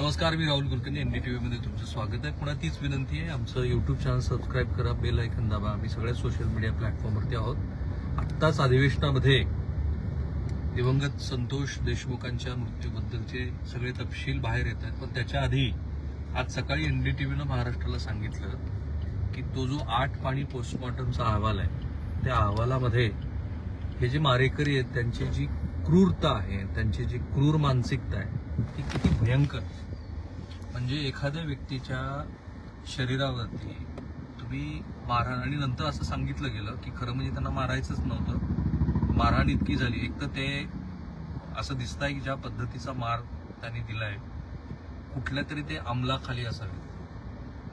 नमस्कार मी राहुल कुलकर्णी टी व्हीमध्ये तुमचं स्वागत आहे. पुन्हा तीच विनंती आहे आमचं यूट्यूब चॅनल सबस्क्राईब करा बेल ऐकन दाबा. आम्ही सगळ्या सोशल मीडिया प्लॅटफॉर्मवरती आहोत. आत्ताच अधिवेशनामध्ये दिवंगत संतोष देशमुखांच्या मृत्यूबद्दलचे सगळे तपशील बाहेर येत आहेत. पण त्याच्या आधी आज सकाळी एन डी टी व्हीनं महाराष्ट्राला सांगितलं की तो जो आठ पाणी पोस्टमॉर्टमचा अहवाल आहे त्या अहवालामध्ये हे जे मारेकरी आहेत त्यांची जी क्रूरता आहे त्यांची जी क्रूर मानसिकता आहे ती किती भयंकर. म्हणजे एखाद्या व्यक्तीच्या शरीरावरती तुम्ही मारहाण आणि नंतर असं सांगितलं गेलं की खरं म्हणजे त्यांना मारायचंच नव्हतं. मारहाण इतकी झाली. एक तर ते असं दिसत आहे की ज्या पद्धतीचा मार त्यांनी दिलाय कुठल्या तरी ते अंमलाखाली असावे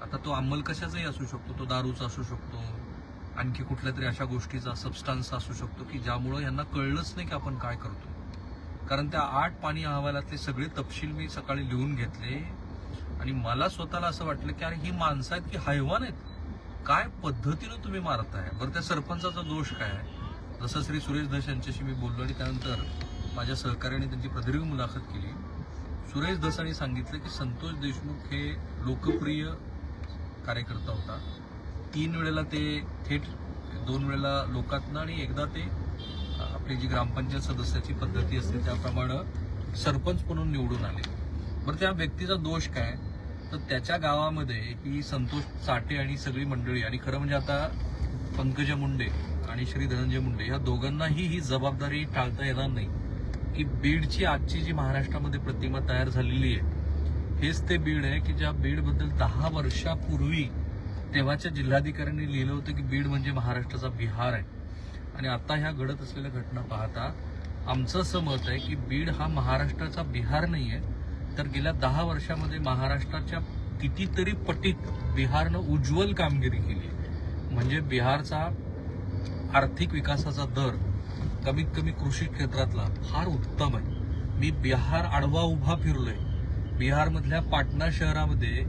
आता तो अंमल कशाचाही असू शकतो तो दारूचा असू शकतो आणखी कुठल्या तरी अशा गोष्टीचा सबस्टान्स असू शकतो की ज्यामुळं यांना कळलंच नाही की आपण काय करतो. कारण त्या आठ पाणी अहवालातले सगळे तपशील मी सकाळी लिहून घेतले. आणि मला स्वतःला असं वाटलं की अरे ही माणसं आहेत की हैवान आहेत. काय पद्धतीनं तुम्ही मारताय? बरं त्या सरपंचाचा दोष काय आहे? जसं श्री सुरेश धस यांच्याशी मी बोललो आणि त्यानंतर माझ्या सहकार्याने त्यांची प्रदीर्घ मुलाखत केली. सुरेश धसांनी सांगितलं की संतोष देशमुख हे लोकप्रिय कार्यकर्ता होता. तीन वेळेला ते थेट दोन वेळेला लोकातनं आणि एकदा ते आपली जी ग्रामपंचायत सदस्याची पद्धती असते त्याप्रमाणे सरपंच म्हणून निवडून आले. बरं त्या व्यक्तीचा दोष काय? तर त्याच्या गावामध्ये ही संतोष साठे आणि सगळी मंडळी आणि खरं म्हणजे आता पंकजा मुंडे आणि श्री धनंजय मुंडे ह्या दोघांनाही ही जबाबदारी टाळता येणार नाही. की बीडची आजची जी महाराष्ट्रामध्ये प्रतिमा तयार झालेली आहे हेच ते बीड आहे की ज्या बीडबद्दल दहा वर्षापूर्वी तेव्हाच्या जिल्हाधिकाऱ्यांनी लिहिलं होतं की बीड म्हणजे महाराष्ट्राचा बिहार आहे. आणि आता ह्या घडत असलेल्या घटना पाहता आमचं असं मत आहे की बीड हा महाराष्ट्राचा बिहार नाही आहे तर गेल्या दहा वर्षामध्ये महाराष्ट्राच्या कितीतरी पटीत बिहारनं उज्ज्वल कामगिरी केली आहे. म्हणजे बिहारचा आर्थिक विकासाचा दर कमीत कमी कृषी क्षेत्रातला फार उत्तम आहे. मी बिहार आडवा उभा फिरलोय. बिहारमधल्या पाटणा शहरामध्ये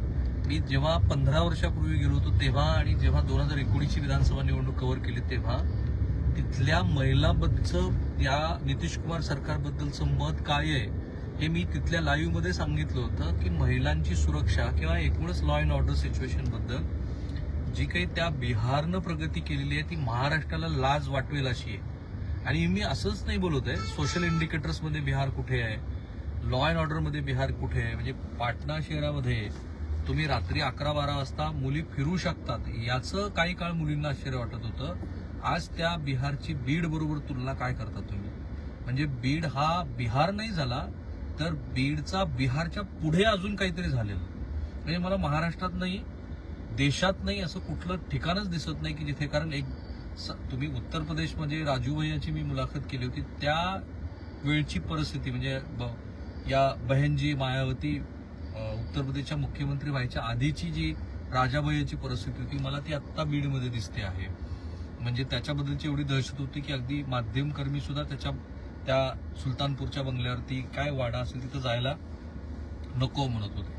मी जेव्हा पंधरा वर्षापूर्वी गेलो होतो तेव्हा आणि जेव्हा दोन हजार एकोणीसची विधानसभा निवडणूक कव्हर केली तेव्हा तिथल्या महिलांबद्दलचं या नितीश कुमार सरकारबद्दलचं मत काय आहे? हे मी तिथल्या लाईव्हमध्ये सांगितलं होतं की महिलांची सुरक्षा किंवा एकूणच लॉ अँड ऑर्डर सिच्युएशनबद्दल जी काही त्या बिहारनं प्रगती केलेली आहे ती महाराष्ट्राला लाज वाटवेल अशी आहे. आणि मी असंच नाही बोलत आहे सोशल इंडिकेटर्समध्ये बिहार कुठे आहे लॉ अँड ऑर्डरमध्ये बिहार कुठे आहे म्हणजे पाटणा शहरामध्ये तुम्ही रात्री अकरा बारा वाजता मुली फिरू शकतात याचं काही काळ मुलींना आश्चर्य वाटत होतं. आज त्या बिहारची बीड बरोबर तुलना काय करता तुम्ही? म्हणजे बीड हा बिहार नाही झाला तर बीडचा बिहारच्या पुढे अजून काहीतरी झालेलं. म्हणजे मला महाराष्ट्रात नाही देशात नाही असं कुठलं ठिकाणच दिसत नाही की जिथे कारण एक स- तुम्ही उत्तर प्रदेशमध्ये म्हणजे राजू भैयाची मी मुलाखत केली होती त्या वेळची परिस्थिती म्हणजे ब- या बहनजी मायावती उत्तर प्रदेशच्या मुख्यमंत्री व्हायच्या आधीची जी राजाभैयाची परिस्थिती होती मला ती आत्ता बीडमध्ये दिसते आहे. म्हणजे त्याच्याबद्दलची एवढी दहशत होती की अगदी माध्यमकर्मी सुद्धा त्याच्या त्या सुलतानपूरच्या बंगल्यावरती काय वाडा असेल तिथं जायला नको म्हणत होते.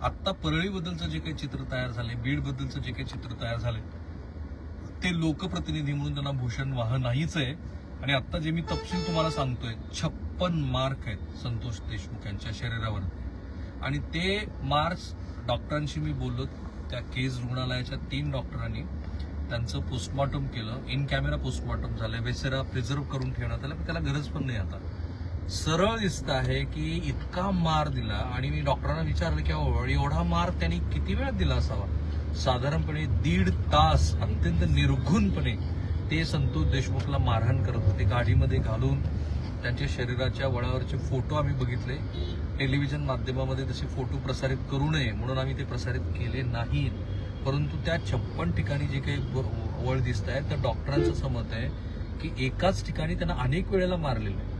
आत्ता परळीबद्दलचं जे काही चित्र तयार झाले बीडबद्दलचं जे काही चित्र तयार झाले ते लोकप्रतिनिधी म्हणून त्यांना भूषण वाह नाहीच आहे. आणि आत्ता जे मी तपशील तुम्हाला सांगतोय छप्पन मार्क आहेत संतोष देशमुख यांच्या शरीरावर आणि ते मार्क्स डॉक्टरांशी मी बोललो त्या केज रुग्णालयाच्या तीन डॉक्टरांनी. त्यांचं पोस्टमॉर्टम केलं. इन कॅमेरा पोस्टमॉर्टम झालं वेसेरा प्रिझर्व करून ठेवण्यात आलं. त्याला गरज पण नाही आता. सरळ दिसत आहे की इतका मार दिला. आणि मी डॉक्टरांना विचारलं की अहो, एवढा मार त्यांनी किती वेळात दिला असावा? साधारणपणे दीड तास अत्यंत निर्घुणपणे ते संतोष देशमुखला मारहाण करत होते. गाडीमध्ये घालून त्यांच्या शरीराच्या वळावरचे फोटो आम्ही बघितले. टेलिव्हिजन माध्यमामध्ये तसे फोटो प्रसारित करू नये म्हणून आम्ही ते प्रसारित केले नाहीत. परंतु त्या छप्पन ठिकाणी जे काही वळ दिसत आहे त्या डॉक्टरांचं असं मत आहे की एकाच ठिकाणी त्यांना अनेक वेळेला मारलेलं आहे.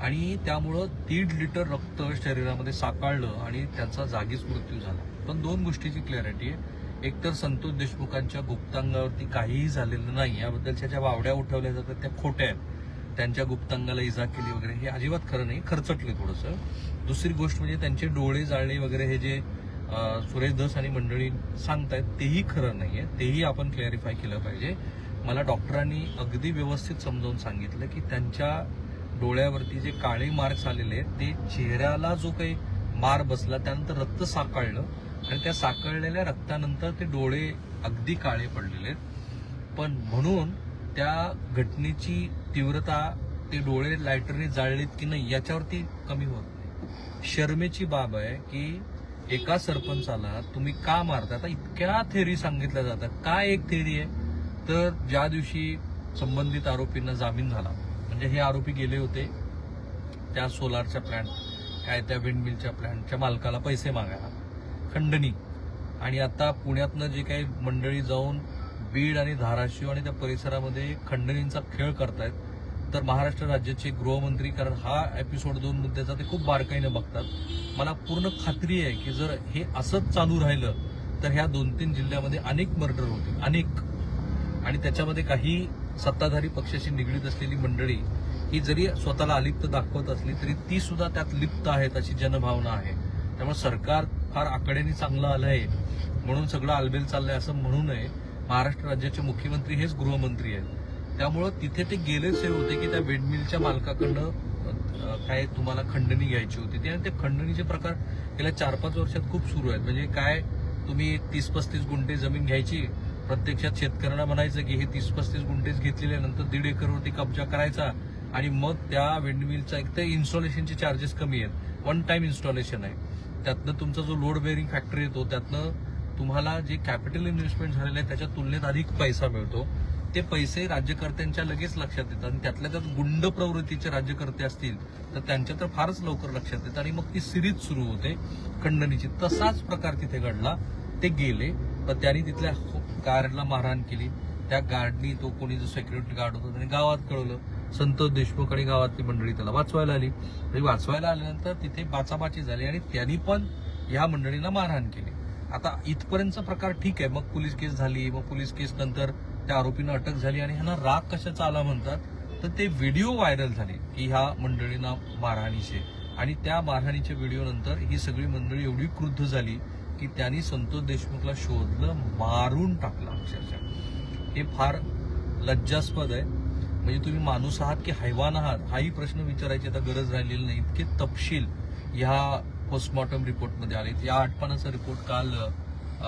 आणि त्यामुळं दीड लिटर रक्त शरीरामध्ये साकाळलं आणि त्याचा जागीच मृत्यू झाला. पण दोन गोष्टीची क्लॅरिटी आहे. एकतर संतोष देशमुखांच्या गुप्तांगावरती काहीही झालेलं नाही याबद्दलच्या ज्या वावड्या उठवल्या जातात त्या खोट्या आहेत. त्यांच्या गुप्तांगाला इजा केली वगैरे हे अजिबात खरं नाही खर्चटले थोडंसं. दुसरी गोष्ट म्हणजे त्यांचे डोळे जाळणे वगैरे हे जे सुरेश धस आणि मंडळी सांगतायत तेही खरं नाहीये. तेही आपण क्लॅरिफाय केलं पाहिजे. मला डॉक्टरांनी अगदी व्यवस्थित समजावून सांगितलं की त्यांच्या डोळ्यावरती जे काळे मार्क्स आलेले आहेत ते चेहऱ्याला जो काही मार बसला त्यानंतर रक्त साकळलं आणि त्या साकळलेल्या रक्तानंतर ते डोळे अगदी काळे पडलेले आहेत. पण म्हणून त्या घटनेची तीव्रता ते डोळे लायटरने जाळलेत की नाही याच्यावरती कमी होत नाही. शर्मेची बाब आहे की एका सरपंचाला तुम्ही का मारता? आता इतक्या थेरी सांगितल्या जातात. काय एक थेरी आहे? तर ज्या दिवशी संबंधित आरोपींना जामीन झाला म्हणजे हे आरोपी गेले होते त्या सोलारच्या प्लॅन्ट काय त्या विंडमिलच्या प्लॅन्टच्या मालकाला पैसे मागायला. खंडणी. आणि आता पुण्यातनं जे काही मंडळी जाऊन बीड आणि धाराशिव आणि त्या परिसरामध्ये खंडणींचा खेळ करतायत तर महाराष्ट्र राज्याचे गृहमंत्री कारण हा एपिसोड दोन मुद्द्याचा ते खूप बारकाईनं बघतात. मला पूर्ण खात्री आहे की जर हे असंच चालू राहिलं तर ह्या दोन तीन जिल्ह्यामध्ये अनेक मर्डर होतील. अनेक. आणि त्याच्यामध्ये काही सत्ताधारी पक्षाशी निगडीत असलेली मंडळी ही जरी स्वतःला अलिप्त दाखवत असली तरी ती सुद्धा त्यात लिप्त आहेत अशी जनभावना आहे. त्यामुळे सरकार फार आकड्याने चांगलं आलं आहे म्हणून सगळं आलबेल चाललंय असं म्हणू नये. महाराष्ट्र राज्याचे मुख्यमंत्री हेच गृहमंत्री आहेत. त्यामुळं तिथे ते गेलेच हे होते की त्या वेडमिलच्या मालकाकडनं काय तुम्हाला खंडणी घ्यायची होती. ते आणि ते खंडणीचे प्रकार गेल्या चार पाच वर्षात खूप सुरू आहेत. म्हणजे काय तुम्ही तीस पस्तीस गुंठे जमीन घ्यायची प्रत्यक्षात शेतकऱ्यांना म्हणायचं की हे तीस पस्तीस गुंठेच घेतलेले नंतर दीड एकरवरती कब्जा करायचा आणि मग त्या विंडमिलचा एक तर इन्स्टॉलेशनचे चार्जेस कमी आहेत. वन टाइम इन्स्टॉलेशन आहे. त्यातनं तुमचा जो लोड बेअरिंग फॅक्टरी येतो त्यातनं तुम्हाला जे कॅपिटल इन्व्हेस्टमेंट झालेलं आहे त्याच्या तुलनेत अधिक पैसा मिळतो. ते पैसे राज्यकर्त्यांच्या लगेच लक्षात येतात. आणि त्यातल्या त्यात गुंड प्रवृत्तीचे राज्यकर्ते असतील तर त्यांच्या तर फारच लवकर लक्षात येतं. आणि मग ती सिरीज सुरू होते खंडणीची. तसाच प्रकार तिथे घडला. ते गेले पण त्यांनी तिथल्या हो-, गार्डला मारहाण केली. त्या गार्डनी तो कोणी जो सेक्युरिटी गार्ड होता त्याने गावात कळवलं. संतोष देशमुख आणि गावातली मंडळी त्याला वाचवायला आली. आणि वाचवायला आल्यानंतर तिथे बाचाबाची झाली आणि त्यांनी पण ह्या मंडळींना मारहाण केली. आता इथपर्यंतचा प्रकार ठीक आहे. मग पोलीस केस झाली मग पोलीस केस नंतर त्या आरोपींना अटक झाली आणि ह्यांना राग कशाचा आला म्हणतात? तर ते व्हिडिओ व्हायरल झाले की ह्या मंडळींना मारहाणीचे. आणि त्या मारहाणीच्या व्हिडिओ नंतर ही सगळी मंडळी एवढी क्रुद्ध झाली की त्यांनी संतोष देशमुखला शोधलं मारून टाकलं अक्षरशः. हे फार लज्जास्पद आहे. म्हणजे तुम्ही माणूस आहात की हैवान आहात हाही प्रश्न विचारायची आता गरज राहिलेली नाही. इतके तपशील ह्या पोस्टमॉर्टम रिपोर्टमध्ये आले या आठपानाचा रिपोर्ट काल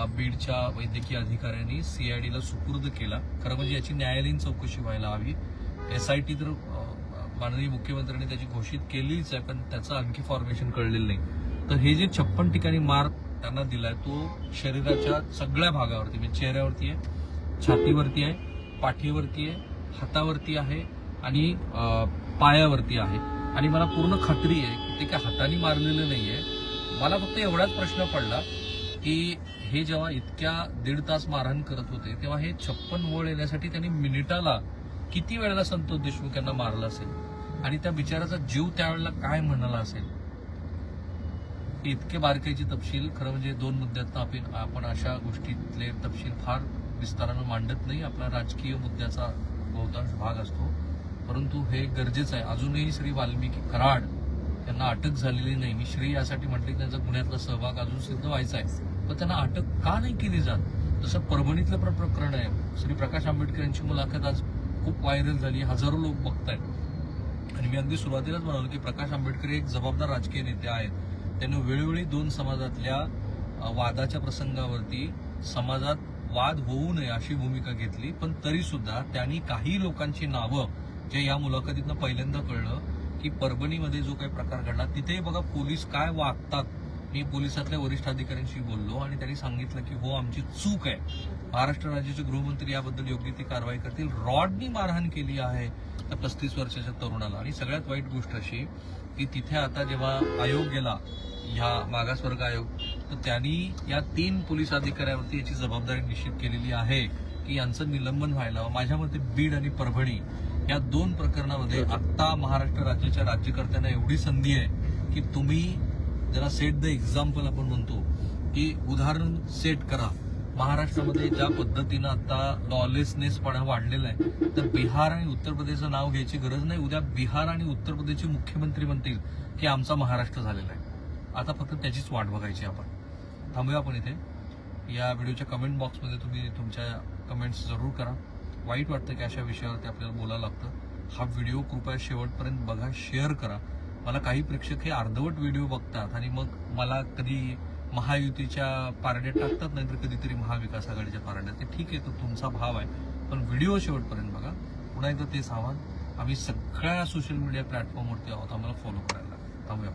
बीडच्या वैद्यकीय अधिकाऱ्यांनी सीआयडीला सुपूर्द केला. खरं म्हणजे याची न्यायालयीन चौकशी व्हायला हवी. एसआयटी तर माननीय मुख्यमंत्र्यांनी त्याची घोषित केलीच आहे पण त्याचं आणखी फॉर्मेशन कळलेलं नाही. तर हे जे छप्पन ठिकाणी मार त्यांना दिलाय तो शरीराच्या सगळ्या भागावरती म्हणजे चेहऱ्यावरती आहे छातीवरती आहे पाठीवरती आहे हातावरती आहे आणि पायावरती आहे. आणि मला पूर्ण खात्री आहे की ते काय हाताने मारलेलं नाहीये. मला फक्त एवढाच प्रश्न पडला की हे जेव्हा इतक्या दीड तास मारहाण करत होते तेव्हा हे छप्पन वळ येण्यासाठी त्यांनी मिनिटाला किती वेळेला संतोष देशमुख यांना मारलं असेल? आणि त्या बिचाराचा जीव त्यावेळेला काय म्हणाला असेल? इतके बारकाईचे तपशील खरं म्हणजे दोन मुद्द्यात आपण आपण अशा गोष्टीतले तपशील फार विस्तारानं मांडत नाही. आपला राजकीय मुद्द्याचा बहुतांश भाग असतो. परंतु हे गरजेचं आहे. अजूनही श्री वाल्मिकी कराड यांना अटक झालेली नाही. मी श्री यासाठी म्हटले की त्यांचा गुन्ह्यातला सहभाग अजून सिद्ध व्हायचा आहे. पण त्यांना अटक का नाही केली जात? जसं परभणीतलं प्रकरण आहे. श्री प्रकाश आंबेडकर यांची मुलाखत आज खूप व्हायरल झाली. हजारो लोक बघतायत. आणि मी अगदी सुरुवातीलाच म्हणालो की प्रकाश आंबेडकर हे एक जबाबदार राजकीय नेते आहेत. त्यांनी वेळोवेळी दोन समाजातल्या वादाच्या प्रसंगावरती समाजात वाद होऊ नये अशी भूमिका घेतली. पण तरी सुद्धा त्यांनी काही लोकांची नावं जे या मुलाखतीतनं पहिल्यांदा कळलं की परभणीमध्ये जो काही प्रकार घडला तिथेही बघा पोलीस काय वागतात. मी पोलिसातल्या वरिष्ठ अधिकाऱ्यांशी बोललो आणि त्यांनी सांगितलं की हो आमची चूक आहे. महाराष्ट्र राज्याचे गृहमंत्री याबद्दल योग्य ती कारवाई करतील. रॉडनी मारहाण केली आहे त्या पस्तीस वर्षाच्या तरुणाला. आणि सगळ्यात वाईट गोष्ट अशी की तिथे आता जेव्हा आयोग गेला ह्या मागासवर्ग आयोग तर त्यांनी या तीन पोलीस अधिकाऱ्यावरती याची जबाबदारी निश्चित केलेली आहे की यांचं निलंबन व्हायला हवं. माझ्या मते बीड आणि परभणी या दोन प्रकरणामध्ये आत्ता महाराष्ट्र राज्याच्या राज्यकर्त्यांना एवढी संधी आहे की तुम्ही ज्याला सेट द एक्झाम्पल आपण म्हणतो की उदाहरण सेट करा. महाराष्ट्रामध्ये ज्या पद्धतीनं आता लॉलेसनेसपणा वाढलेला आहे तर बिहार आणि उत्तर प्रदेशचं नाव घ्यायची गरज नाही. उद्या बिहार आणि उत्तर प्रदेशचे मुख्यमंत्री म्हणतील की आमचा महाराष्ट्र झालेला आहे. आता फक्त त्याचीच वाट बघायची आपण. थांबूया आपण इथे. या व्हिडिओच्या कमेंट बॉक्समध्ये तुम्ही तुमच्या कमेंट्स जरूर करा. वाईट वाटतं की अशा विषयावरती आपल्याला बोलायला लागतं. हा व्हिडिओ कृपया शेवटपर्यंत बघा शेअर करा. मला काही प्रेक्षक हे अर्धवट व्हिडिओ बघतात आणि मग मला कधी महायुतीच्या पारड्यात टाकतात नाहीतर कधीतरी महाविकास आघाडीच्या पारड्यात. ते ठीक आहे तो तुमचा भाव आहे पण व्हिडिओ शेवटपर्यंत बघा. पुन्हा एकदा तेच आव्हान. आम्ही सगळ्या सोशल मीडिया प्लॅटफॉर्मवरती आहोत. आम्हाला फॉलो करायला. थांबूया